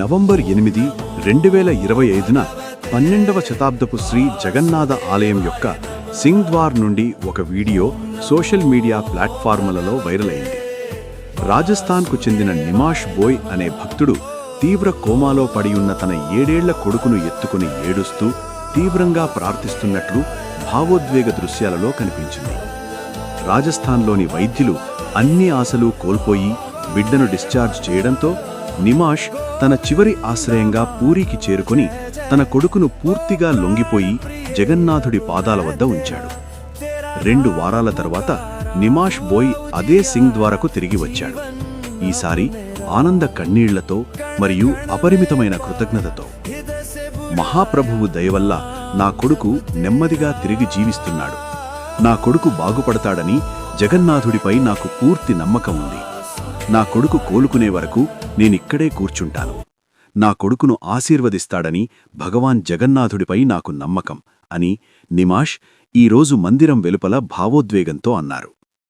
November ఎనిమిది రెండు వేల ఇరవై ఐదున పన్నెండవ శతాబ్దపు శ్రీ జగన్నాథ ఆలయం యొక్క సింగ్ద్వార్ నుండి ఒక వీడియో సోషల్ మీడియా ప్లాట్ఫార్ములలో వైరల్ అయింది. రాజస్థాన్కు చెందిన నిమాష్ బోయ్ అనే భక్తుడు తీవ్ర కోమాలో పడి ఉన్న తన ఏడేళ్ళ కొడుకును ఎత్తుకుని ఏడుస్తూ తీవ్రంగా ప్రార్థిస్తున్నట్లు భావోద్వేగ దృశ్యాలలో కనిపించింది. రాజస్థాన్లోని వైద్యులు అన్ని ఆశలు కోల్పోయి బిడ్డను డిశ్చార్జ్ చేయడంతో నిమాష్ తన చివరి ఆశ్రయంగా పూరికి చేరుకుని తన కొడుకును పూర్తిగా లొంగిపోయి జగన్నాథుడి పాదాల వద్ద ఉంచాడు. రెండు వారాల తర్వాత నిమాష్ బోయ్ అదే సింగ్ ద్వారకు తిరిగి వచ్చాడు. ఈసారి ఆనంద కన్నీళ్ళతో మరియు అపరిమితమైన కృతజ్ఞతతో. మహాప్రభువు దయవల్ల నా కొడుకు నెమ్మదిగా తిరిగి జీవిస్తున్నాడు. నా కొడుకు బాగుపడతాడని జగన్నాథుడిపై నాకు పూర్తి నమ్మకం ఉంది. నా కొడుకు కోలుకునే వరకు నేనిక్కడే కూర్చుంటాను. నా కొడుకును ఆశీర్వదిస్తాడని భగవాన్ జగన్నాథుడిపై నాకు నమ్మకం అని నిమాష్ ఈరోజు మందిరం వెలుపల భావోద్వేగంతో అన్నారు.